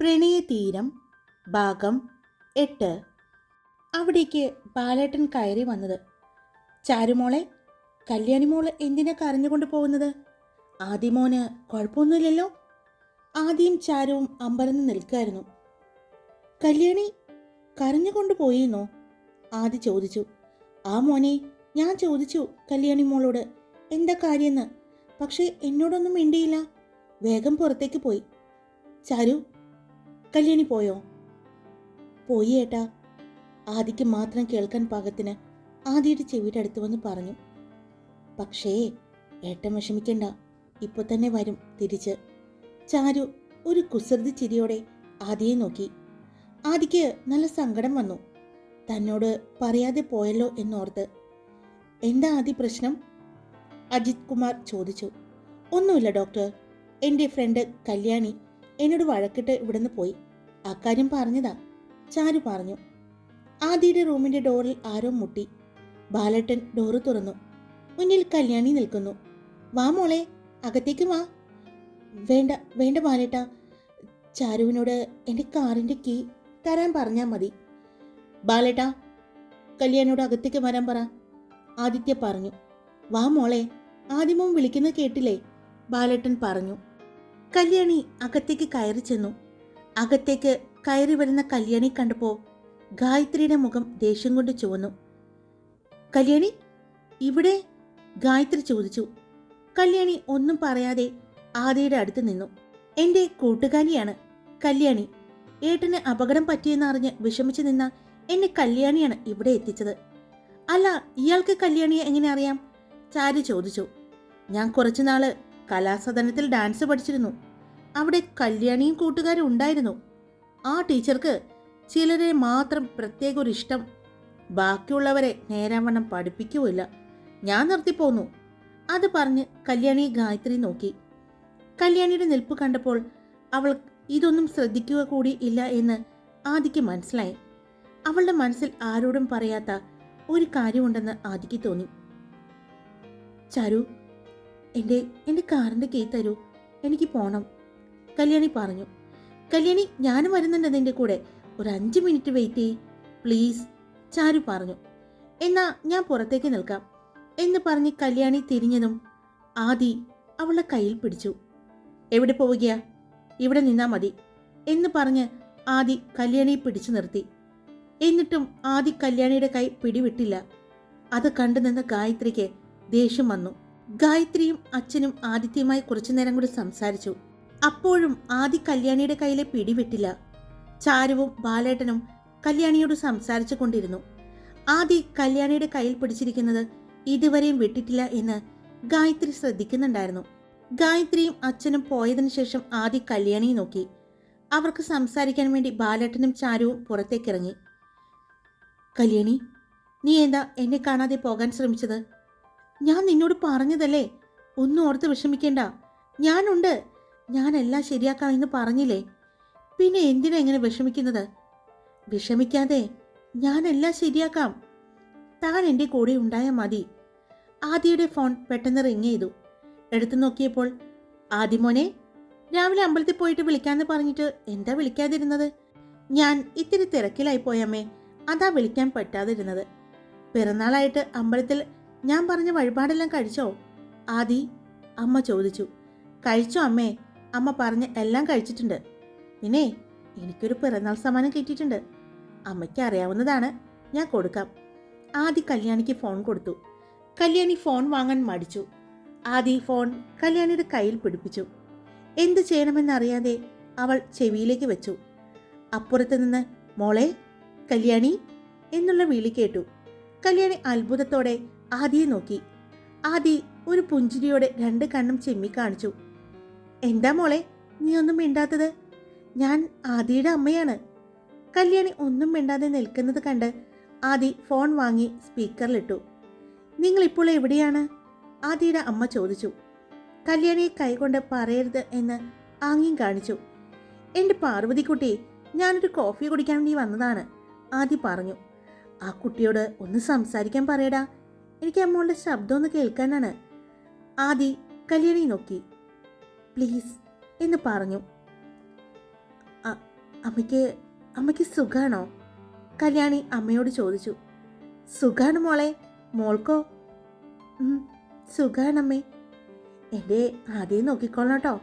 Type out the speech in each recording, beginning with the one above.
പ്രണയതീരം ഭാഗം എട്ട്. അവിടേക്ക് ബാലേട്ടൻ കയറി വന്നത്. ചാരുമോളെ കല്യാണിമോൾ എന്തിനാ കരഞ്ഞുകൊണ്ട് പോകുന്നത്? ആദിമോന് കുഴപ്പമൊന്നുമില്ലല്ലോ? ആദ്യം ചാരുവും അമ്പരന്ന് നിൽക്കായിരുന്നു. കല്യാണി കരഞ്ഞുകൊണ്ട് പോയിരുന്നോ? ആദി ചോദിച്ചു. ആ മോനെ ഞാൻ ചോദിച്ചു കല്യാണി മോളോട് എന്താ കാര്യമെന്ന് പക്ഷേ എന്നോടൊന്നും മിണ്ടിയില്ല. വേഗം പുറത്തേക്ക് പോയി. ചാരു കല്യാണി പോയോ? പോയി ഏട്ടാ. ആദിക്ക് മാത്രം കേൾക്കാൻ പാകത്തിന് ആദിയുടെ ചെവിയുടെ അടുത്ത് വന്ന് പറഞ്ഞു. പക്ഷേ ഏട്ടൻ വിഷമിക്കണ്ട. ഇപ്പൊ തന്നെ വരും തിരിച്ച്. ചാരു ഒരു കുസൃതി ചിരിയോടെ ആദിയെ നോക്കി. ആദിക്ക് നല്ല സങ്കടം വന്നു. തന്നോട് പറയാതെ പോയല്ലോ എന്നോർത്ത്. എന്താ ആദി പ്രശ്നം? അജിത് കുമാർ ചോദിച്ചു. ഒന്നുമില്ല ഡോക്ടർ. എന്റെ ഫ്രണ്ട് കല്യാണി എന്നോട് വഴക്കിട്ട് ഇവിടുന്ന് പോയി. അക്കാര്യം പറഞ്ഞതാ. ചാരു പറഞ്ഞു. ആദിയുടെ റൂമിന്റെ ഡോറിൽ ആരോ മുട്ടി. ബാലട്ടൻ ഡോറ് തുറന്നു. മുന്നിൽ കല്യാണി നിൽക്കുന്നു. വാ മോളെ അകത്തേക്ക് വാ. വേണ്ട വേണ്ട ബാലേട്ട. ചാരുവിനോട് എന്റെ കാറിന്റെ കീ തരാൻ പറഞ്ഞാൽ മതി. ബാലേട്ട കല്യാണിയോട് അകത്തേക്ക് വരാൻ പറ. ആദിത്യ പറഞ്ഞു. വാ മോളെ ആദിമോൻ വിളിക്കുന്ന കേട്ടില്ലേ? ബാലേട്ടൻ പറഞ്ഞു. കല്യാണി അകത്തേക്ക് കയറി ചെന്നു. അകത്തേക്ക് കയറി വരുന്ന കല്യാണി കണ്ടപ്പോൾ ഗായത്രിയുടെ മുഖം ദേഷ്യം കൊണ്ട് ചുവന്നു. കല്യാണി ഇവിടെ? ഗായത്രി ചോദിച്ചു. കല്യാണി ഒന്നും പറയാതെ ആദിയുടെ അടുത്ത് നിന്നു. എന്റെ കൂട്ടുകാരിയാണ് കല്യാണി. ഏട്ടന് അപകടം പറ്റിയെന്നറിഞ്ഞ് വിഷമിച്ചു നിന്ന എന്നെ കല്യാണിയാണ് ഇവിടെ എത്തിച്ചത്. അല്ല ഇയാൾക്ക് കല്യാണിയെ എങ്ങനെ അറിയാം? ചാരി ചോദിച്ചു. ഞാൻ കുറച്ചുനാൾ കലാസദനത്തിൽ ഡാൻസ് പഠിച്ചിരുന്നു. അവിടെ കല്യാണിയും കൂട്ടുകാരും ഉണ്ടായിരുന്നു. ആ ടീച്ചർക്ക് ചിലരെ മാത്രം പ്രത്യേക ഒരു ഇഷ്ടം. ബാക്കിയുള്ളവരെ നേരാവണ്ണം പഠിപ്പിക്കുകയില്ല ഞാൻ നിർത്തിപ്പോന്നു അത് പറഞ്ഞ് കല്യാണി ഗായത്രി നോക്കി. കല്യാണിയുടെ നിൽപ്പ് കണ്ടപ്പോൾ അവൾ ഇതൊന്നും ശ്രദ്ധിക്കുക കൂടി ഇല്ല എന്ന് ആദിക്ക് മനസ്സിലായി. അവളുടെ മനസ്സിൽ ആരോടും പറയാത്ത ഒരു കാര്യമുണ്ടെന്ന് ആദിക്ക് തോന്നി. ചരു എന്റെ എന്റെ കാറിന്റെ കീ തരൂ. എനിക്ക് പോണം. കല്യാണി പറഞ്ഞു. കല്യാണി ഞാനും വരുന്നുണ്ട് നിന്റെ കൂടെ. ഒരു അഞ്ച് മിനിറ്റ് വെയിറ്റ് ചെയ് പ്ലീസ് ചാരു പറഞ്ഞു. എന്നാ ഞാൻ പുറത്തേക്ക് നിൽക്കാം. എന്ന് പറഞ്ഞ് കല്യാണി തിരിഞ്ഞതും ആദി അവളെ കയ്യിൽ പിടിച്ചു. എവിടെ പോവുകയാ? ഇവിടെ നിന്നാ മതി. എന്ന് പറഞ്ഞ് ആദി കല്യാണിയെ പിടിച്ചു നിർത്തി. എന്നിട്ടും ആദി കല്യാണിയുടെ കൈ പിടിവിട്ടില്ല. അത് കണ്ടു നിന്ന ഗായത്രിക്ക് ദേഷ്യം വന്നു. ഗായത്രിയും അച്ഛനും ആദിത്യമായി കുറച്ചു നേരം കൂടി സംസാരിച്ചു. അപ്പോഴും ആദി കല്യാണിയുടെ കയ്യിലെ പിടിവിട്ടില്ല. ചാരുവും ബാലേട്ടനും കല്യാണിയോട് സംസാരിച്ചു കൊണ്ടിരുന്നു. ആദി കല്യാണിയുടെ കയ്യിൽ പിടിച്ചിരിക്കുന്നത് ഇതുവരെയും വിട്ടിട്ടില്ല എന്ന് ഗായത്രി ശ്രദ്ധിക്കുന്നുണ്ടായിരുന്നു. ഗായത്രിയും അച്ഛനും പോയതിനു ശേഷം ആദി കല്യാണിയെ നോക്കി. അവർക്ക് സംസാരിക്കാൻ വേണ്ടി ബാലേട്ടനും ചാരുവും പുറത്തേക്കിറങ്ങി. കല്യാണി നീ എന്താ എന്നെ കാണാതെ പോകാൻ ശ്രമിച്ചത്? ഞാൻ നിന്നോട് പറഞ്ഞതല്ലേ? ഒന്നും ഓർത്ത് വിഷമിക്കേണ്ട. ഞാനുണ്ട്. ഞാനെല്ലാം ശരിയാക്കാമെന്ന് പറഞ്ഞില്ലേ? പിന്നെ എന്തിനാ ഇങ്ങനെ വിഷമിക്കുന്നത്? വിഷമിക്കാതെ ഞാനെല്ലാം ശരിയാക്കാം. താൻ എന്റെ കൂടെ ഉണ്ടായാൽ മതി. ആദിയുടെ ഫോൺ പെട്ടെന്ന് റിങ് ചെയ്തു. എടുത്തു നോക്കിയപ്പോൾ ആദിമോനെ രാവിലെ അമ്പലത്തിൽ പോയിട്ട് വിളിക്കാമെന്ന് പറഞ്ഞിട്ട് എന്താ വിളിക്കാതിരുന്നത്? ഞാൻ ഇത്തിരി തിരക്കിലായി പോയമ്മേ അതാ വിളിക്കാൻ പറ്റാതിരുന്നത്. പിറന്നാളായിട്ട് അമ്പലത്തിൽ ഞാൻ പറഞ്ഞ വഴിപാടെല്ലാം കഴിച്ചോ? ആദി അമ്മ ചോദിച്ചു. കഴിച്ചോ അമ്മേ? അമ്മ പറഞ്ഞ് എല്ലാം കഴിച്ചിട്ടുണ്ട്. പിന്നെ എനിക്കൊരു പിറന്നാൾ സമ്മാനം കിട്ടിയിട്ടുണ്ട്. അമ്മയ്ക്ക് അറിയാവുന്നതാണ്. ഞാൻ കൊടുക്കാം. ആദി കല്യാണിക്ക് ഫോൺ കൊടുത്തു. കല്യാണി ഫോൺ വാങ്ങാൻ മടിച്ചു. ആദി ഫോൺ കല്യാണിയുടെ കയ്യിൽ പിടിപ്പിച്ചു. എന്ത് ചെയ്യണമെന്നറിയാതെ അവൾ ചെവിയിലേക്ക് വെച്ചു. അപ്പുറത്ത് നിന്ന് മോളെ കല്യാണി? എന്നുള്ള വിളി കേട്ടു. കല്യാണി അത്ഭുതത്തോടെ ആദിയെ നോക്കി. ആദി ഒരു പുഞ്ചിരിയോടെ രണ്ട് കണ്ണും ചെമ്മി കാണിച്ചു. എന്താ മോളെ നീ ഒന്നും മിണ്ടാത്തത്? ഞാൻ ആദിയുടെ അമ്മയാണ്. കല്യാണി ഒന്നും മിണ്ടാതെ നിൽക്കുന്നത് കണ്ട് ആദി ഫോൺ വാങ്ങി സ്പീക്കറിലിട്ടു. നിങ്ങൾ ഇപ്പോൾ എവിടെയാണ്? ആദിയുടെ അമ്മ ചോദിച്ചു. കല്യാണിയെ കൈകൊണ്ട് പറയരുത് എന്ന് ആംഗ്യം കാണിച്ചു. എന്റെ പാർവതിക്കുട്ടി ഞാനൊരു കോഫി കുടിക്കാൻ വേണ്ടി വന്നതാണ് ആദി പറഞ്ഞു. ആ കുട്ടിയോട് ഒന്ന് സംസാരിക്കാൻ പറയടാ. എനിക്ക് മോളുടെ ശബ്ദം ഒന്ന് കേൾക്കാനാണ്. ആദി കല്യാണി നോക്കി. പ്ലീസ് എന്ന് പറഞ്ഞു. അമ്മയ്ക്ക് അമ്മയ്ക്ക് സുഖാണോ? കല്യാണി അമ്മയോട് ചോദിച്ചു. സുഖാണ് മോളെ മോൾക്കോ? സുഖാണ് സുഖാണമ്മേ. എന്റെ ആദ്യം നോക്കിക്കോളണം കേട്ടോ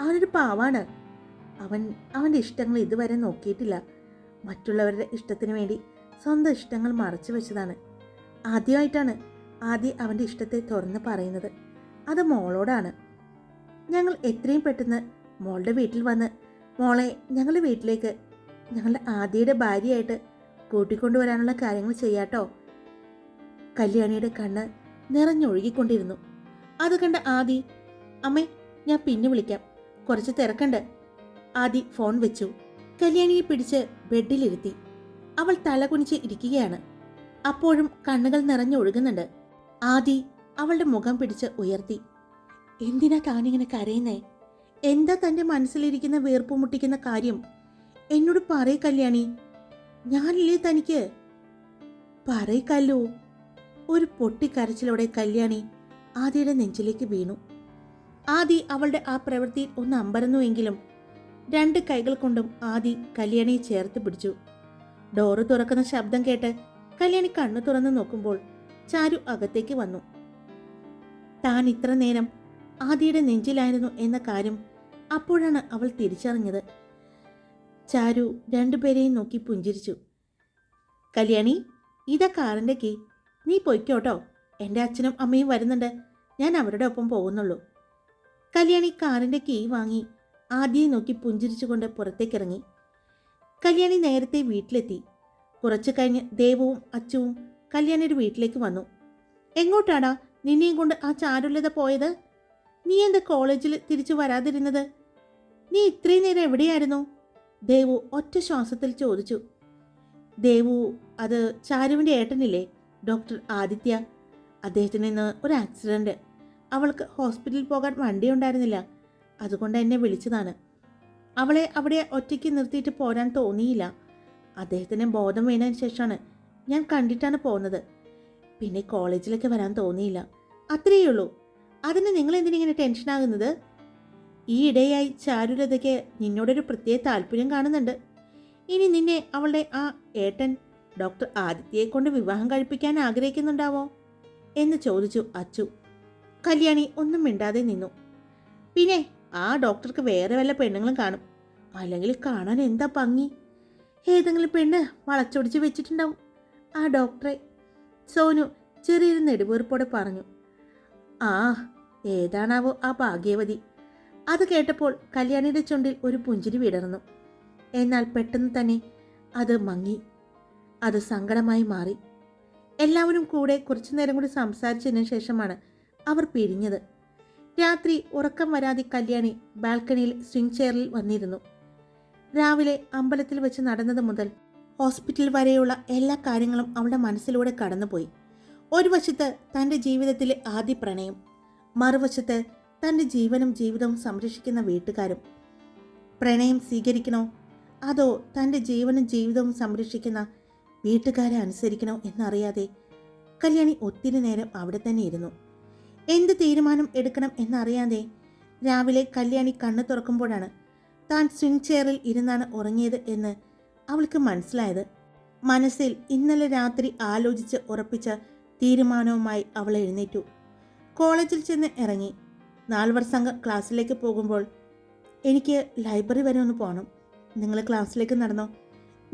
അവനൊരു പാവാണ്. അവൻ അവന്റെ ഇഷ്ടങ്ങൾ ഇതുവരെ നോക്കിയിട്ടില്ല. മറ്റുള്ളവരുടെ ഇഷ്ടത്തിന് വേണ്ടി സ്വന്തം ഇഷ്ടങ്ങൾ മറച്ചു വെച്ചതാണ്. ആദ്യമായിട്ടാണ് ആദ്യം അവന്റെ ഇഷ്ടത്തെ തുറന്ന് പറയുന്നത്. അത് മോളോടാണ്. ഞങ്ങൾ എത്രയും പെട്ടെന്ന് മോളുടെ വീട്ടിൽ വന്ന് മോളെ ഞങ്ങളുടെ വീട്ടിലേക്ക് ഞങ്ങളുടെ ആദ്യയുടെ ഭാര്യയായിട്ട് കൂട്ടിക്കൊണ്ടുവരാനുള്ള കാര്യങ്ങൾ ചെയ്യാട്ടോ. കല്യാണിയുടെ കണ്ണ് നിറഞ്ഞൊഴുകിക്കൊണ്ടിരുന്നു. അത് കണ്ട ആദി അമ്മേ ഞാൻ പിന്നെ വിളിക്കാം. കുറച്ച് തിരക്കണ്ട്. ആദി ഫോൺ വെച്ചു. കല്യാണിയെ പിടിച്ച് ബെഡിലിരുത്തി. അവൾ തലകുനിച്ച് ഇരിക്കുകയാണ്. അപ്പോഴും കണ്ണുകൾ നിറഞ്ഞൊഴുകുന്നുണ്ട്. ആദി അവളുടെ മുഖം പിടിച്ച് ഉയർത്തി. എന്തിനാ താനിങ്ങനെ കരയുന്നേ? എന്താ തന്റെ മനസ്സിലിരിക്കുന്ന വീർപ്പ് മുട്ടിക്കുന്ന കാര്യം? എന്നോട് പറയ കല്യാണി. ഞാനില്ലേ തനിക്ക്? പറയക്കല്ലോ കല്ലു. ഒരു പൊട്ടിക്കരച്ചിലോടെ കല്യാണി ആദിയുടെ നെഞ്ചിലേക്ക് വീണു. ആദി അവളുടെ ആ പ്രവൃത്തിയിൽ ഒന്ന് അമ്പരന്നുവെങ്കിലും രണ്ട് കൈകൾ കൊണ്ടും ആദി കല്യാണിയെ ചേർത്ത് പിടിച്ചു. ഡോറ് തുറക്കുന്ന ശബ്ദം കേട്ട് കല്യാണി കണ്ണു തുറന്ന് നോക്കുമ്പോൾ ചാരു അകത്തേക്ക് വന്നു. താൻ ഇത്ര നേരം ആദിയുടെ നെഞ്ചിലായിരുന്നു എന്ന കാര്യം അപ്പോഴാണ് അവൾ തിരിച്ചറിഞ്ഞത്. ചാരു രണ്ടുപേരെയും നോക്കി പുഞ്ചിരിച്ചു. കല്യാണി ഇതാ കാറിന്റെ കീ. നീ പൊയ്ക്കോട്ടോ. എന്റെ അച്ഛനും അമ്മയും വരുന്നുണ്ട്. ഞാൻ അവരുടെ ഒപ്പം പോകുന്നുള്ളൂ. കല്യാണി കാറിന്റെ കീ വാങ്ങി ആദ്യം നോക്കി പുഞ്ചിരിച്ചുകൊണ്ട് പുറത്തേക്കിറങ്ങി. കല്യാണി നേരത്തെ വീട്ടിലെത്തി. കുറച്ചു കഴിഞ്ഞ് ദേവവും അച്ചുവും കല്യാണിയുടെ വീട്ടിലേക്ക് വന്നു. എങ്ങോട്ടാടാ? നിന്നെയും കൊണ്ട് ആ ചാരുലത പോയത്? നീ എന്താ കോളേജിൽ തിരിച്ചു വരാതിരുന്നത്? നീ ഇത്രയും നേരം എവിടെയായിരുന്നു? ദേവു ഒറ്റ ശ്വാസത്തിൽ ചോദിച്ചു. ദേവു അത് ചാരുവിന്റെ ഏട്ടനില്ലേ ഡോക്ടർ ആദിത്യ. അദ്ദേഹത്തിന് ഇന്ന് ഒരു ആക്സിഡന്റ്. അവൾക്ക് ഹോസ്പിറ്റലിൽ പോകാൻ വണ്ടി ഉണ്ടായിരുന്നില്ല. അതുകൊണ്ട് എന്നെ വിളിച്ചതാണ്. അവളെ അവിടെ ഒറ്റയ്ക്ക് നിർത്തിയിട്ട് പോരാൻ തോന്നിയില്ല. അദ്ദേഹത്തിന് ബോധം വീണതിന് ശേഷമാണ് ഞാൻ കണ്ടിട്ടാണ് പോകുന്നത്. പിന്നെ കോളേജിലേക്ക് വരാൻ തോന്നിയില്ല. അത്രയേ ഉള്ളൂ അതിന് നിങ്ങൾ എന്തിനിങ്ങനെ ടെൻഷനാകുന്നത്? ഈ ഇടയായി ചാരുലതയ്ക്ക് നിന്നോടൊരു പ്രത്യേക താല്പര്യം കാണുന്നുണ്ട്. ഇനി നിന്നെ അവളുടെ ആ ഏട്ടൻ ഡോക്ടർ ആദിത്യയെ കൊണ്ട് വിവാഹം കഴിപ്പിക്കാൻ ആഗ്രഹിക്കുന്നുണ്ടാവോ? എന്ന് ചോദിച്ചു അച്ചു. കല്യാണി ഒന്നും മിണ്ടാതെ നിന്നു. പിന്നെ ആ ഡോക്ടർക്ക് വേറെ വല്ല പെണ്ണുങ്ങളും കാണും. അല്ലെങ്കിൽ കാണാൻ എന്താ ഭംഗി? ഏതെങ്കിലും പെണ്ണ് വളച്ചൊടിച്ച് വെച്ചിട്ടുണ്ടാവും. ആ ഡോക്ടറെ. സോനു ചെറിയൊരു നെടുവീർപ്പോടെ പറഞ്ഞു. ആ ഏതാണാവോ ആ ഭാഗ്യവതി. അത് കേട്ടപ്പോൾ കല്യാണിയുടെ ചുണ്ടിൽ ഒരു പുഞ്ചിരി വിടർന്നു. എന്നാൽ പെട്ടെന്ന് തന്നെ അത് മങ്ങി. അത് സങ്കടമായി മാറി. എല്ലാവരും കൂടെ കുറച്ചു നേരം കൂടി സംസാരിച്ചതിന് ശേഷമാണ് അവർ പിരിഞ്ഞത്. രാത്രി ഉറക്കം വരാതെ കല്യാണി ബാൽക്കണിയിൽ സ്വിംഗ് ചെയറിൽ വന്നിരുന്നു. രാവിലെ അമ്പലത്തിൽ വെച്ച് നടന്നത് മുതൽ ഹോസ്പിറ്റൽ വരെയുള്ള എല്ലാ കാര്യങ്ങളും അവളുടെ മനസ്സിലൂടെ കടന്നുപോയി. ഒരു വശത്ത് തന്റെ ജീവിതത്തിലെ ആദ്യ പ്രണയം മറുവശത്ത് തന്റെ ജീവനും ജീവിതവും സംരക്ഷിക്കുന്ന വീട്ടുകാരും. പ്രണയം സ്വീകരിക്കണോ? അതോ തന്റെ ജീവനും ജീവിതവും സംരക്ഷിക്കുന്ന വീട്ടുകാരെ അനുസരിക്കണോ എന്നറിയാതെ കല്യാണി ഒത്തിരി നേരം അവിടെ തന്നെ ഇരുന്നു. എന്ത് തീരുമാനം എടുക്കണം എന്നറിയാതെ രാവിലെ കല്യാണി കണ്ണു തുറക്കുമ്പോഴാണ് താൻ സ്വിംഗ് ചെയറിൽ ഇരുന്നാണ് ഉറങ്ങിയത് എന്ന് അവൾക്ക് മനസ്സിലായത് മനസ്സിൽ ഇന്നലെ രാത്രി ആലോചിച്ച് ഉറപ്പിച്ച തീരുമാനവുമായി അവൾ എഴുന്നേറ്റു. കോളേജിൽ ചെന്ന് ഇറങ്ങി. നാൽവർ സംഘം ക്ലാസ്സിലേക്ക് പോകുമ്പോൾ എനിക്ക് ലൈബ്രറി വരെ ഒന്ന് പോകണം നിങ്ങൾ ക്ലാസ്സിലേക്ക് നടന്നോ?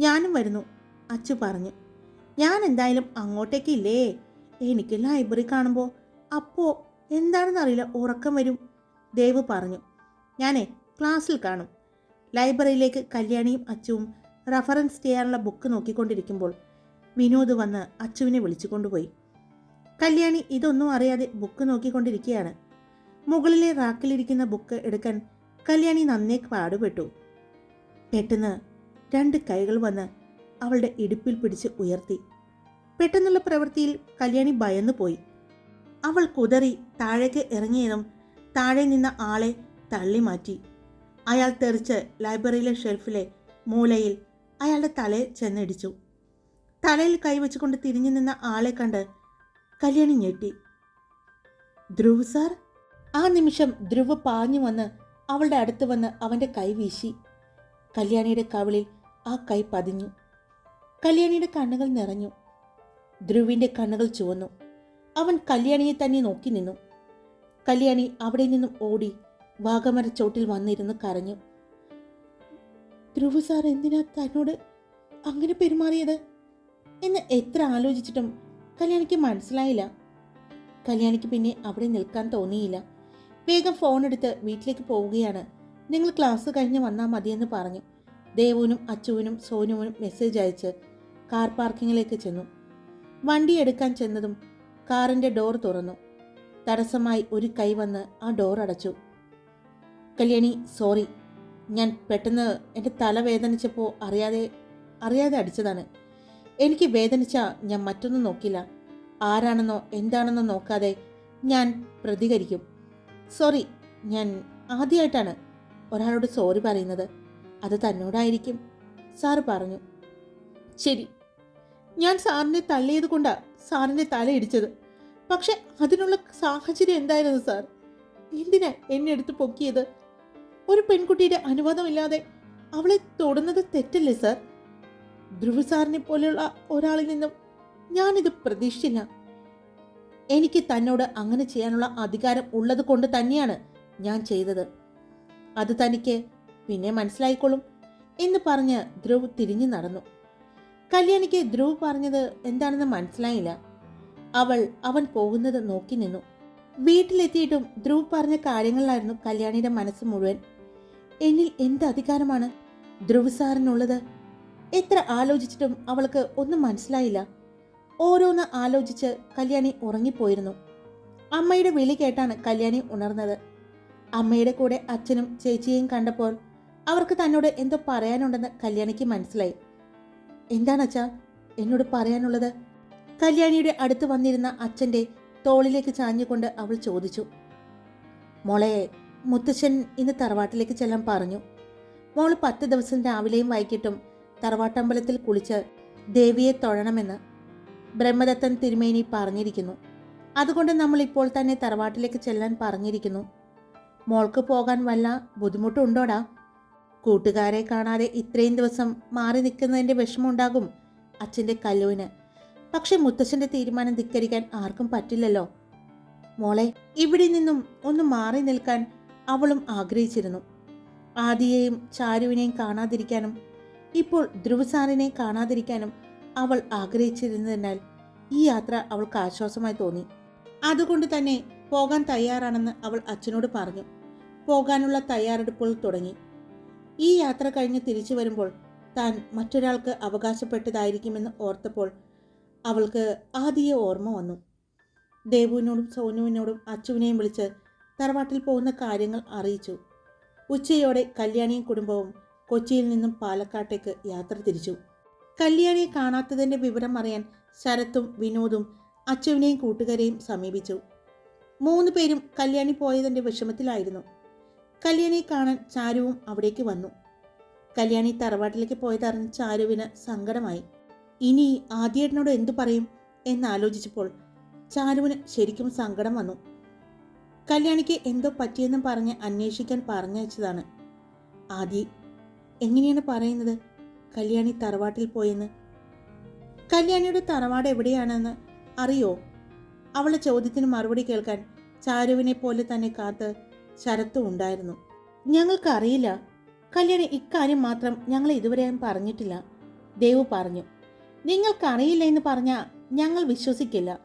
ഞാനും വരുന്നു അച്ചു പറഞ്ഞു. ഞാൻ എന്തായാലും അങ്ങോട്ടേക്ക് ഇല്ലേ? എനിക്ക് ലൈബ്രറി കാണുമ്പോൾ അപ്പോൾ എന്താണെന്നറിയില്ല ഉറക്കം വരും ദേവ് പറഞ്ഞു. ഞാനേ ക്ലാസ്സിൽ കാണും. ലൈബ്രറിയിലേക്ക് കല്യാണിയും അച്ചുവും റഫറൻസ് ചെയ്യാനുള്ള ബുക്ക് നോക്കിക്കൊണ്ടിരിക്കുമ്പോൾ വിനോദ് വന്ന് അച്ചുവിനെ വിളിച്ചു കൊണ്ടുപോയി കല്യാണി ഇതൊന്നും അറിയാതെ ബുക്ക് നോക്കിക്കൊണ്ടിരിക്കുകയാണ്. മുകളിലെ റാക്കിലിരിക്കുന്ന ബുക്ക് എടുക്കാൻ കല്യാണി നന്നേ പാടുപെട്ടു. പെട്ടെന്ന് രണ്ട് കൈകൾ വന്ന് അവളുടെ ഇടുപ്പിൽ പിടിച്ച് ഉയർത്തി. പെട്ടെന്നുള്ള പ്രവൃത്തിയിൽ കല്യാണി ഭയന്നു പോയി. അവൾ കുതറി താഴേക്ക് ഇറങ്ങിയതും താഴെ നിന്ന ആളെ തള്ളി മാറ്റി അയാൾ തെറിച്ച് ലൈബ്രറിയിലെ ഷെൽഫിലെ മൂലയിൽ അയാളുടെ തലയിൽ ചെന്നിടിച്ചു. തലയിൽ കൈവച്ചുകൊണ്ട് തിരിഞ്ഞു നിന്ന ആളെ കണ്ട് കല്യാണി ഞെട്ടി. ധ്രുവ് സാർ? ആ നിമിഷം ധ്രുവ് പാഞ്ഞു വന്ന് അവളുടെ അടുത്ത് വന്ന് അവന്റെ കൈ വീശി. കല്യാണിയുടെ കവിളിൽ ആ കൈ പതിഞ്ഞു. കല്യാണിയുടെ കണ്ണുകൾ നിറഞ്ഞു. ധ്രുവിന്റെ കണ്ണുകൾ ചുവന്നു. അവൻ കല്യാണിയെ തന്നെ നോക്കി നിന്നു. കല്യാണി അവിടെ നിന്നും ഓടി വാഗമരച്ചോട്ടിൽ വന്നിരുന്ന് കരഞ്ഞു. ധ്രുവ് സാർ എന്തിനാ തന്നോട് അങ്ങനെ പെരുമാറിയത്? എന്ന് എത്ര ആലോചിച്ചിട്ടും കല്യാണിക്ക് മനസ്സിലായില്ല. കല്യാണിക്ക് പിന്നെ അവിടെ നിൽക്കാൻ തോന്നിയില്ല. വേഗം ഫോൺ എടുത്ത് വീട്ടിലേക്ക് പോവുകയാണ്. നിങ്ങൾ ക്ലാസ് കഴിഞ്ഞ് വന്നാൽ മതിയെന്ന് പറഞ്ഞു. ദേവുവിനും അച്ചുവിനും സോനുവിനും മെസ്സേജ് അയച്ച് കാർ പാർക്കിങ്ങിലേക്ക് ചെന്നു. വണ്ടി എടുക്കാൻ ചെന്നതും കാറിന്റെ ഡോർ തുറന്നു. തടസ്സമായി ഒരു കൈ വന്ന് ആ ഡോർ അടച്ചു. കല്യാണി സോറി ഞാൻ പെട്ടെന്ന് എന്റെ തല വേദനിച്ചപ്പോൾ അറിയാതെ അറിയാതെ അടിച്ചതാണ്. എനിക്ക് വേദനിച്ച ഞാൻ മറ്റൊന്നും നോക്കില്ല. ആരാണെന്നോ എന്താണെന്നോ നോക്കാതെ ഞാൻ പ്രതികരിക്കും. സോറി ഞാൻ ആദ്യമായിട്ടാണ് ഒരാളോട് സോറി പറയുന്നത്. അത് തന്നോടായിരിക്കും സാറ് പറഞ്ഞു. ശരി. ഞാൻ സാറിനെ തള്ളിയത് കൊണ്ടാണ് സാറിന്റെ തല ഇടിച്ചത്. പക്ഷെ അതിനുള്ള സാഹചര്യം എന്തായിരുന്നു സാർ? എന്തിനാ എന്നെ എടുത്ത് പൊക്കിയത്? ഒരു പെൺകുട്ടിയുടെ അനുവാദമില്ലാതെ അവളെ തൊടുന്നത് തെറ്റല്ലേ സർ? ധ്രുവ് സാറിനെ പോലെയുള്ള ഒരാളിൽ നിന്നും ഞാനിത് പ്രതീക്ഷിച്ചില്ല. എനിക്ക് തന്നോട് അങ്ങനെ ചെയ്യാനുള്ള അധികാരം ഉള്ളത് കൊണ്ട് തന്നെയാണ് ഞാൻ ചെയ്തത്. അത് തനിക്ക് പിന്നെ മനസ്സിലായിക്കൊള്ളും എന്ന് പറഞ്ഞ് ധ്രുവ് തിരിഞ്ഞു നടന്നു. കല്യാണിക്ക് ധ്രുവ് പറഞ്ഞത് എന്താണെന്ന് മനസ്സിലായില്ല. അവൾ അവൻ പോകുന്നത് നോക്കി നിന്നു. വീട്ടിലെത്തിയിട്ടും ധ്രുവ് പറഞ്ഞ കാര്യങ്ങളിലായിരുന്നു കല്യാണിയുടെ മനസ്സ് മുഴുവൻ എന്നിൽ എന്ത് അധികാരമാണ്? ധ്രുവസാറിനുള്ളത് എത്ര ആലോചിച്ചിട്ടും അവൾക്ക് ഒന്നും മനസ്സിലായില്ല. ഓരോന്ന് ആലോചിച്ച് കല്യാണി ഉറങ്ങിപ്പോയിരുന്നു. അമ്മയുടെ വിളി കേട്ടാണ് കല്യാണി ഉണർന്നത്. അമ്മയുടെ കൂടെ അച്ഛനും ചേച്ചിയെയും കണ്ടപ്പോൾ അവർക്ക് തന്നോട് എന്തോ പറയാനുണ്ടെന്ന് കല്യാണിക്ക് മനസ്സിലായി. എന്താണ് അച്ഛാ എന്നോട് പറയാനുള്ളത്? കല്യാണിയുടെ അടുത്ത് വന്നിരുന്ന അച്ഛന്റെ തോളിലേക്ക് ചാഞ്ഞുകൊണ്ട് അവൾ ചോദിച്ചു. മോളെ മുത്തശ്ശൻ ഇന്ന് തറവാട്ടിലേക്ക് ചെല്ലാൻ പറഞ്ഞു. മോൾ പത്ത് ദിവസം രാവിലെയും വൈകിട്ടും തറവാട്ടമ്പലത്തിൽ കുളിച്ച് ദേവിയെ തൊഴണമെന്ന് ബ്രഹ്മദത്തൻ തിരുമേനി പറഞ്ഞിരിക്കുന്നു. അതുകൊണ്ട് നമ്മൾ ഇപ്പോൾ തന്നെ തറവാട്ടിലേക്ക് ചെല്ലാൻ പറഞ്ഞിരിക്കുന്നു. മോൾക്ക് പോകാൻ വല്ല ബുദ്ധിമുട്ടുണ്ടോടാ? കൂട്ടുകാരെ കാണാതെ ഇത്രയും ദിവസം മാറി നിൽക്കുന്നതിന്റെ വിഷമമുണ്ടാകും അച്ഛന്റെ കല്ലുവിന്. പക്ഷെ മുത്തച്ഛന്റെ തീരുമാനം ധിക്കരിക്കാൻ ആർക്കും പറ്റില്ലല്ലോ. മോളെ ഇവിടെ നിന്നും ഒന്ന് മാറി നിൽക്കാൻ അവളും ആഗ്രഹിച്ചിരുന്നു. ആദിയെയും ചാരുവിനെയും കാണാതിരിക്കാനും ഇപ്പോൾ ധ്രുവസാറിനെ കാണാതിരിക്കാനും അവൾ ആഗ്രഹിച്ചിരുന്നതിനാൽ ഈ യാത്ര അവൾക്ക് ആശ്വാസമായി തോന്നി. അതുകൊണ്ട് തന്നെ പോകാൻ തയ്യാറാണെന്ന് അവൾ അച്ഛനോട് പറഞ്ഞു. പോകാനുള്ള തയ്യാറെടുപ്പുകൾ തുടങ്ങി. ഈ യാത്ര കഴിഞ്ഞ് തിരിച്ചു വരുമ്പോൾ താൻ മറ്റൊരാൾക്ക് അവകാശപ്പെട്ടതായിരിക്കുമെന്ന് ഓർത്തപ്പോൾ അവൾക്ക് ആദിയെ ഓർമ്മ വന്നു. ദേവുവിനോടും സോനുവിനോടും അച്ചുവിനെയും വിളിച്ച് തറവാട്ടിൽ പോകുന്ന കാര്യങ്ങൾ അറിയിച്ചു. ഉച്ചയോടെ കല്യാണിയും കുടുംബവും കൊച്ചിയിൽ നിന്നും പാലക്കാട്ടേക്ക് യാത്ര തിരിച്ചു. കല്യാണിയെ കാണാത്തതിന്റെ വിവരം അറിയാൻ ശരത്തും വിനോദും അച്ചുവിനെയും കൂട്ടുകാരെയും സമീപിച്ചു. മൂന്ന് പേരും കല്യാണി പോയതിന്റെ വിഷമത്തിലായിരുന്നു. കല്യാണിയെ കാണാൻ ചാരുവും അവിടേക്ക് വന്നു. കല്യാണി തറവാട്ടിലേക്ക് പോയതറിഞ്ഞ് ചാരുവിന് സങ്കടമായി. ഇനി ആദ്യേട്ടനോട് എന്തു പറയും? എന്നാലോചിച്ചപ്പോൾ ചാരുവിന് ശരിക്കും സങ്കടം വന്നു. കല്യാണിക്ക് എന്തോ പറ്റിയെന്നും പറഞ്ഞ് അന്വേഷിക്കാൻ പറഞ്ഞയച്ചതാണ് ആദി എങ്ങനെയാണ് പറയുന്നത്? കല്യാണി തറവാട്ടിൽ പോയെന്ന്. കല്യാണിയുടെ തറവാട് എവിടെയാണെന്ന് അറിയോ? അവളെ ചോദ്യത്തിന് മറുപടി കേൾക്കാൻ ചാരുവിനെ പോലെ തന്നെ കാത്ത് ശരത്തും ഉണ്ടായിരുന്നു. ഞങ്ങൾക്കറിയില്ല. കല്യാണി ഇക്കാര്യം മാത്രം ഞങ്ങൾ ഇതുവരെയും പറഞ്ഞിട്ടില്ല. ദേവു പറഞ്ഞു. നിങ്ങൾക്കറിയില്ല എന്ന് പറഞ്ഞാൽ ഞങ്ങൾ വിശ്വസിക്കില്ല.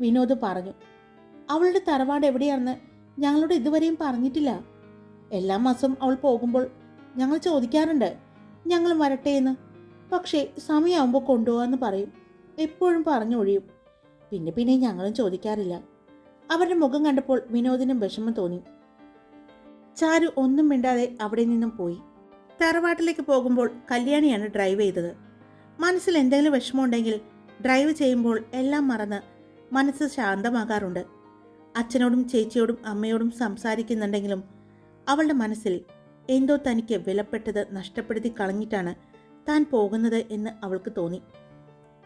വിനോദ് പറഞ്ഞു. അവളുടെ തറവാട് എവിടെയാണെന്ന് ഞങ്ങളോട് ഇതുവരെയും പറഞ്ഞിട്ടില്ല. എല്ലാ മാസം അവൾ പോകുമ്പോൾ ഞങ്ങൾ ചോദിക്കാറുണ്ട് ഞങ്ങളും വരട്ടെ എന്ന്. പക്ഷേ സമയമാകുമ്പോൾ കൊണ്ടുപോകാമെന്ന് പറയും. എപ്പോഴും പറഞ്ഞൊഴിയും. പിന്നെ പിന്നെ ഞങ്ങളും ചോദിക്കാറില്ല. അവരുടെ മുഖം കണ്ടപ്പോൾ വിനോദിനും വിഷമം തോന്നി. ചാരു ഒന്നും മിണ്ടാതെ അവിടെ നിന്നും പോയി. തറവാട്ടിലേക്ക് പോകുമ്പോൾ കല്യാണിയാണ് ഡ്രൈവ് ചെയ്തത്. മനസ്സിൽ എന്തെങ്കിലും വിഷമമുണ്ടെങ്കിൽ ഡ്രൈവ് ചെയ്യുമ്പോൾ എല്ലാം മറന്ന് മനസ്സ് ശാന്തമാകാറുണ്ട്. അച്ഛനോടും ചേച്ചിയോടും അമ്മയോടും സംസാരിക്കുന്നുണ്ടെങ്കിലും അവളുടെ മനസ്സിൽ എന്തോ തനിക്ക് വിലപ്പെട്ടത് നഷ്ടപ്പെടുത്തി കളഞ്ഞിട്ടാണ് താൻ പോകുന്നത് എന്ന് അവൾക്ക് തോന്നി.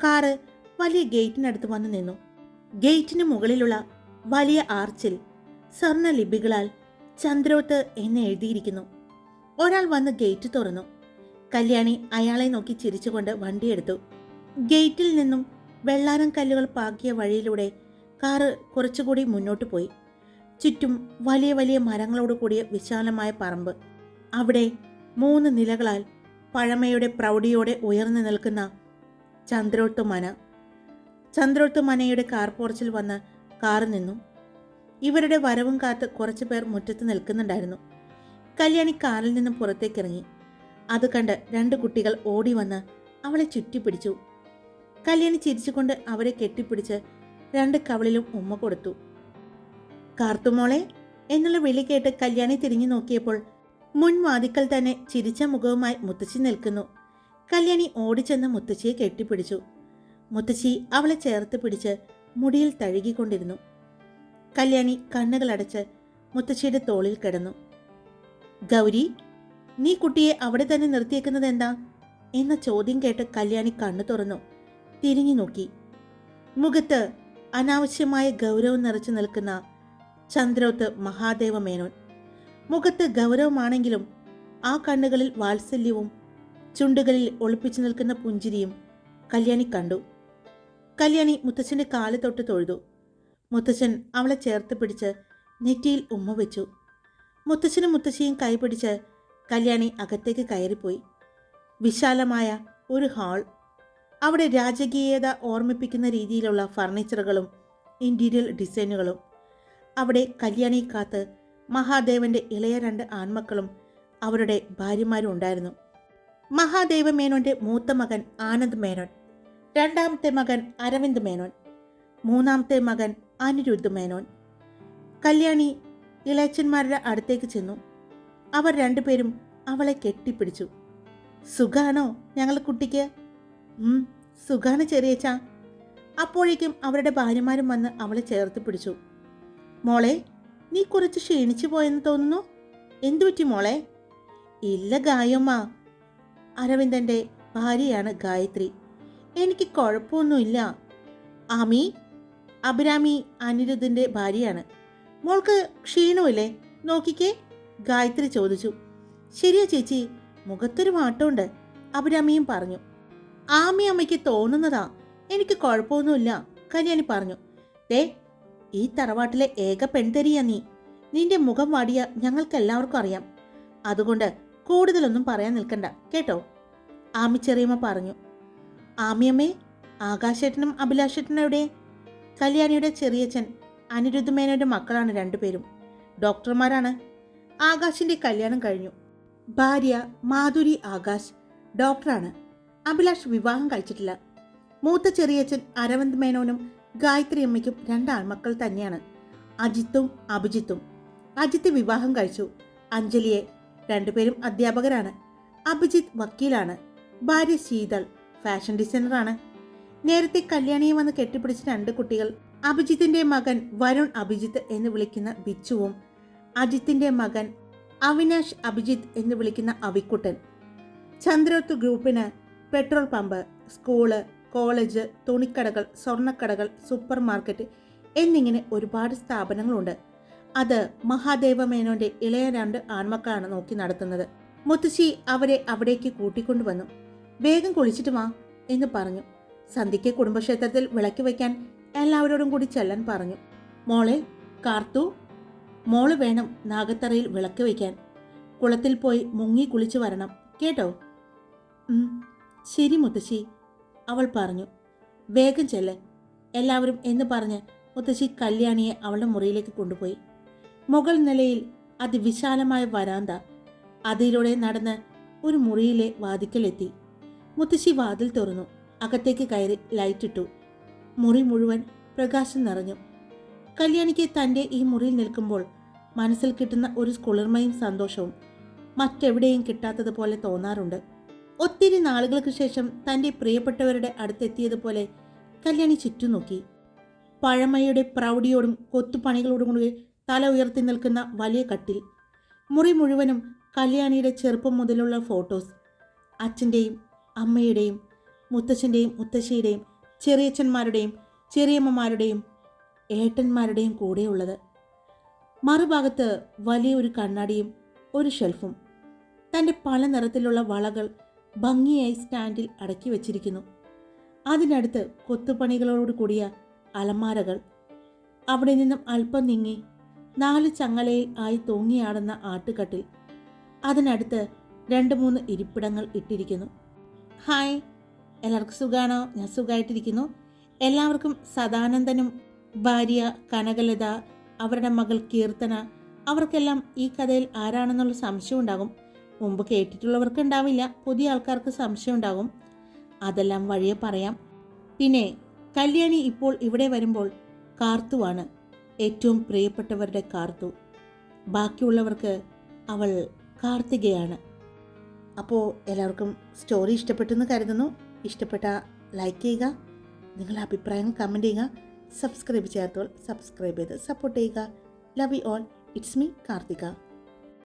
കാറ് വലിയ ഗേറ്റിനടുത്ത് വന്നു നിന്നു. ഗേറ്റിന് മുകളിലുള്ള വലിയ ആർച്ചിൽ സ്വർണ ലിപികളാൽ ചന്ദ്രോത്ത് എന്ന് എഴുതിയിരിക്കുന്നു. ഒരാൾ വന്ന് ഗേറ്റ് തുറന്നു. കല്യാണി അയാളെ നോക്കി ചിരിച്ചുകൊണ്ട് വണ്ടിയെടുത്തു ഗേറ്റിൽ നിന്നും വെള്ളാരം കല്ലുകൾ പാകിയ വഴിയിലൂടെ കാറ് കുറച്ചുകൂടി മുന്നോട്ട് പോയി. ചുറ്റും വലിയ വലിയ മരങ്ങളോട് കൂടിയ വിശാലമായ പറമ്പ്. അവിടെ മൂന്ന് നിലകളാൽ പഴമയുടെ പ്രൗഢിയോടെ ഉയർന്നു നിൽക്കുന്ന ചന്ദ്രോത്ത് മന ചന്ദ്രോത്ത് മനയുടെ കാർ പോർച്ചിൽ വന്ന് കാർ നിന്നു. ഇവരുടെ വരവും കാത്ത് കുറച്ചു പേർ മുറ്റത്ത് നിൽക്കുന്നുണ്ടായിരുന്നു. കല്യാണി കാറിൽ നിന്നും പുറത്തേക്കിറങ്ങി. അത് കണ്ട് രണ്ട് കുട്ടികൾ ഓടി വന്ന് അവളെ ചുറ്റിപ്പിടിച്ചു. കല്യാണി ചിരിച്ചുകൊണ്ട് അവരെ കെട്ടിപ്പിടിച്ച് രണ്ട് കവളിലും ഉമ്മ കൊടുത്തു. കാർത്തുമോളെ എന്നുള്ള വിളി കേട്ട് കല്യാണി തിരിഞ്ഞു നോക്കിയപ്പോൾ മുൻവാതിക്കൽ തന്നെ ചിരിച്ച മുഖവുമായി മുത്തശ്ശി നിൽക്കുന്നു. കല്യാണി ഓടിച്ചെന്ന് മുത്തശ്ശിയെ കെട്ടിപ്പിടിച്ചു. മുത്തശ്ശി അവളെ ചേർത്ത് പിടിച്ച് മുടിയിൽ തഴുകിക്കൊണ്ടിരുന്നു. കല്യാണി കണ്ണുകളടച്ച് മുത്തശ്ശിയുടെ തോളിൽ കിടന്നു. ഗൗരി നീ കുട്ടിയെ അവിടെ തന്നെ നിർത്തിയേക്കുന്നത് എന്താ? എന്ന ചോദ്യം കേട്ട് കല്യാണി കണ്ണു തുറന്നു. തിരിഞ്ഞു നോക്കി. മുഖത്ത് അനാവശ്യമായ ഗൗരവം നിറച്ചു നിൽക്കുന്ന ചന്ദ്രോത്ത് മഹാദേവ മേനോൻ മുഖത്ത് ഗൗരവമാണെങ്കിലും ആ കണ്ണുകളിൽ വാത്സല്യവും ചുണ്ടുകളിൽ ഒളിപ്പിച്ചു നിൽക്കുന്ന പുഞ്ചിരിയും കല്യാണി കണ്ടു. കല്യാണി മുത്തച്ഛന്റെ കാൽ തൊട്ട് തൊഴുതു. മുത്തച്ഛൻ അവളെ ചേർത്ത് പിടിച്ച് നെറ്റിയിൽ ഉമ്മ വെച്ചു. മുത്തച്ഛനും മുത്തശ്ശിയും കൈപിടിച്ച് കല്യാണി അകത്തേക്ക് കയറിപ്പോയി. വിശാലമായ ഒരു ഹാൾ അവിടെ രാജകീയത ഓർമ്മിപ്പിക്കുന്ന രീതിയിലുള്ള ഫർണിച്ചറുകളും ഇന്റീരിയൽ ഡിസൈനുകളും അവിടെ കല്യാണി കാത്ത് മഹാദേവന്റെ ഇളയ രണ്ട് ആൺമക്കളും അവരുടെ ഭാര്യമാരും ഉണ്ടായിരുന്നു. മഹാദേവ മേനോന്റെ മൂത്ത മകൻ ആനന്ദ് മേനോൻ രണ്ടാമത്തെ മകൻ അരവിന്ദ് മേനോൻ മൂന്നാമത്തെ മകൻ അനിരുദ്ധ് മേനോൻ. കല്യാണി ഇളയച്ചന്മാരുടെ അടുത്തേക്ക് ചെന്നു. അവർ രണ്ടുപേരും അവളെ കെട്ടിപ്പിടിച്ചു. സുഖാണോ ഞങ്ങളുടെ കുട്ടിക്ക്? സുഖാണ് ചെറിയച്ച. അപ്പോഴേക്കും അവരുടെ ഭാര്യമാരും വന്ന് അവളെ ചേർത്ത് പിടിച്ചു. മോളെ നീ കുറച്ച് ക്ഷീണിച്ചു പോയെന്ന് തോന്നുന്നു? എന്തു പറ്റി മോളെ? ഇല്ല ഗായമ്മ. അരവിന്ദന്റെ ഭാര്യയാണ് ഗായത്രി. എനിക്ക് കുഴപ്പമൊന്നുമില്ല. ആമി അഭിരാമി അനിരുദ്ധിന്റെ ഭാര്യയാണ്. മോൾക്ക് ക്ഷീണമില്ലേ? നോക്കിക്കേ. ഗായത്രി ചോദിച്ചു. ശരിയാ ചേച്ചി മുഖത്തൊരു മാറ്റമുണ്ട്. അഭിരാമിയും പറഞ്ഞു. ആമി അമ്മയ്ക്ക് തോന്നുന്നതാ. എനിക്ക് കുഴപ്പമൊന്നുമില്ല കല്യാണി പറഞ്ഞു. ദേ ഈ തറവാട്ടിലെ ഏക പെൺതരിയ നീ. നിന്റെ മുഖം വാടിയ ഞങ്ങൾക്ക് എല്ലാവർക്കും അറിയാം. അതുകൊണ്ട് കൂടുതലൊന്നും പറയാൻ നിൽക്കണ്ട കേട്ടോ? ആമി ചെറിയമ്മ പറഞ്ഞു. ആമിയമ്മേ ആകാശേട്ടനും അഭിലാഷേട്ടനും എവിടെ? കല്യാണിയുടെ ചെറിയച്ഛൻ അനിരുദ്ധമേനയുടെ മക്കളാണ് രണ്ടുപേരും. ഡോക്ടർമാരാണ്. ആകാശിന്റെ കല്യാണം കഴിഞ്ഞു. ഭാര്യ മാധുരി ആകാശ് ഡോക്ടറാണ്. അഭിലാഷ് വിവാഹം കഴിച്ചിട്ടില്ല. മൂത്ത ചെറിയച്ഛൻ അരവിന്ദ് മേനോനും ഗായത്രി അമ്മയ്ക്കും രണ്ട് ആൺമക്കൾ തന്നെയാണ്. അജിത്തും അഭിജിത്തും. അജിത്ത് വിവാഹം കഴിച്ചു. അഞ്ജലിയെ രണ്ടുപേരും അധ്യാപകരാണ്. അഭിജിത്ത് വക്കീലാണ്. ഭാര്യ ശീതൾ ഫാഷൻ ഡിസൈനറാണ്. നേരത്തെ കല്യാണിയെ വന്ന് കെട്ടിപ്പിടിച്ച രണ്ട് കുട്ടികൾ അഭിജിത്തിന്റെ മകൻ വരുൺ അഭിജിത്ത് എന്ന് വിളിക്കുന്ന ബിച്ചുവും അജിത്തിന്റെ മകൻ അവിനാഷ് അഭിജിത്ത് എന്ന് വിളിക്കുന്ന അവിക്കുട്ടൻ. ചന്ദ്രോത്ത് ഗ്രൂപ്പിന് പെട്രോൾ പമ്പ് സ്കൂൾ കോളേജ് തുണിക്കടകൾ സ്വർണക്കടകൾ സൂപ്പർ മാർക്കറ്റ് എന്നിങ്ങനെ ഒരുപാട് സ്ഥാപനങ്ങളുണ്ട്. അത് മഹാദേവ മേനോന്റെ ഇളയ രണ്ട് ആൺമക്കളാണ് നോക്കി നടത്തുന്നത്. മുത്തശ്ശി അവരെ അവിടേക്ക് കൂട്ടിക്കൊണ്ടുവന്നു വേഗം കുളിച്ചിട്ട് വാ എന്ന് പറഞ്ഞു. സന്ധ്യയ്ക്ക് കുടുംബക്ഷേത്രത്തിൽ വിളക്ക് വയ്ക്കാൻ എല്ലാവരോടും കൂടി ചെല്ലാൻ പറഞ്ഞു. മോളെ കാർത്തു മോൾ വേണം നാഗത്തറയിൽ വിളക്ക് വയ്ക്കാൻ. കുളത്തിൽ പോയി മുങ്ങി കുളിച്ചു വരണം കേട്ടോ? ശരി മുത്തശ്ശി. അവൾ പറഞ്ഞു വേഗം ചെല്ല്. എല്ലാവരും എന്ന് പറഞ്ഞ് മുത്തശ്ശി കല്യാണിയെ അവളുടെ മുറിയിലേക്ക് കൊണ്ടുപോയി. മുകൾ നിലയിൽ അതിവിശാലമായ വരാന്ത അതിലൂടെ നടന്ന് ഒരു മുറിയിലെ വാതിക്കലെത്തി. മുത്തശ്ശി വാതിൽ തുറന്നു അകത്തേക്ക് കയറി ലൈറ്റിട്ടു. മുറി മുഴുവൻ പ്രകാശം നിറഞ്ഞു. കല്യാണിക്ക് തന്റെ ഈ മുറിയിൽ നിൽക്കുമ്പോൾ മനസ്സിൽ കിട്ടുന്ന ഒരു കുളിർമയും സന്തോഷവും മറ്റെവിടെയും കിട്ടാത്തതുപോലെ തോന്നാറുണ്ട്. ഒത്തിരി നാളുകൾക്ക് ശേഷം തന്റെ പ്രിയപ്പെട്ടവരുടെ അടുത്തെത്തിയതുപോലെ കല്യാണി ചുറ്റും നോക്കി പഴമയുടെ പ്രൗഢിയോടും കൊത്തുപണികളോടും കൂടി തല ഉയർത്തി നിൽക്കുന്ന വലിയ കട്ടിൽ. മുറി മുഴുവനും കല്യാണിയുടെ ചെറുപ്പം മുതലുള്ള ഫോട്ടോസ്. അച്ഛന്റെയും അമ്മയുടെയും മുത്തച്ഛന്റെയും മുത്തശ്ശിയുടെയും ചെറിയച്ഛന്മാരുടെയും ചെറിയമ്മമാരുടെയും ഏട്ടന്മാരുടെയും കൂടെയുള്ളത്. മറുഭാഗത്ത് വലിയ ഒരു കണ്ണാടിയും ഒരു ഷെൽഫും. തന്റെ പല നിറത്തിലുള്ള വളകൾ ഭംഗിയായി സ്റ്റാൻഡിൽ അടക്കി വച്ചിരിക്കുന്നു. അതിനടുത്ത് കൊത്തുപണികളോട് കൂടിയ അലമാരകൾ. അവിടെ നിന്നും അല്പം നീങ്ങി നാല് ചങ്ങലയിൽ ആയി തൂങ്ങിയാടുന്ന ആട്ടുകട്ടിൽ. അതിനടുത്ത് രണ്ട് മൂന്ന് ഇരിപ്പിടങ്ങൾ ഇട്ടിരിക്കുന്നു. ഹായ് എല്ലാവർക്കും സുഖാണോ? ഞാൻ സുഖമായിട്ടിരിക്കുന്നു എല്ലാവർക്കും സദാനന്ദനും ഭാര്യ കനകലത അവരുടെ മകൾ കീർത്തന അവർക്കെല്ലാം ഈ കഥയിൽ ആരാണെന്നുള്ള സംശയം ഉണ്ടാകും. മുമ്പ് കേട്ടിട്ടുള്ളവർക്ക് ഉണ്ടാവില്ല പുതിയ ആൾക്കാർക്ക് സംശയം ഉണ്ടാകും അതെല്ലാം വഴിയെ പറയാം. പിന്നെ കല്യാണി ഇപ്പോൾ ഇവിടെ വരുമ്പോൾ കാർത്തുവാണ് ഏറ്റവും പ്രിയപ്പെട്ടവരുടെ കാർത്തു. ബാക്കിയുള്ളവർക്ക് അവൾ കാർത്തികയാണ്. അപ്പോൾ എല്ലാവർക്കും സ്റ്റോറി ഇഷ്ടപ്പെട്ടെന്ന് കരുതുന്നു. ഇഷ്ടപ്പെട്ട ലൈക്ക് ചെയ്യുക. നിങ്ങളുടെ അഭിപ്രായം കമന്റ് ചെയ്യുക. സബ്സ്ക്രൈബ് ചെയ്യാത്തവൾ സബ്സ്ക്രൈബ് ചെയ്ത് സപ്പോർട്ട് ചെയ്യുക. Love you all it's me Karthika.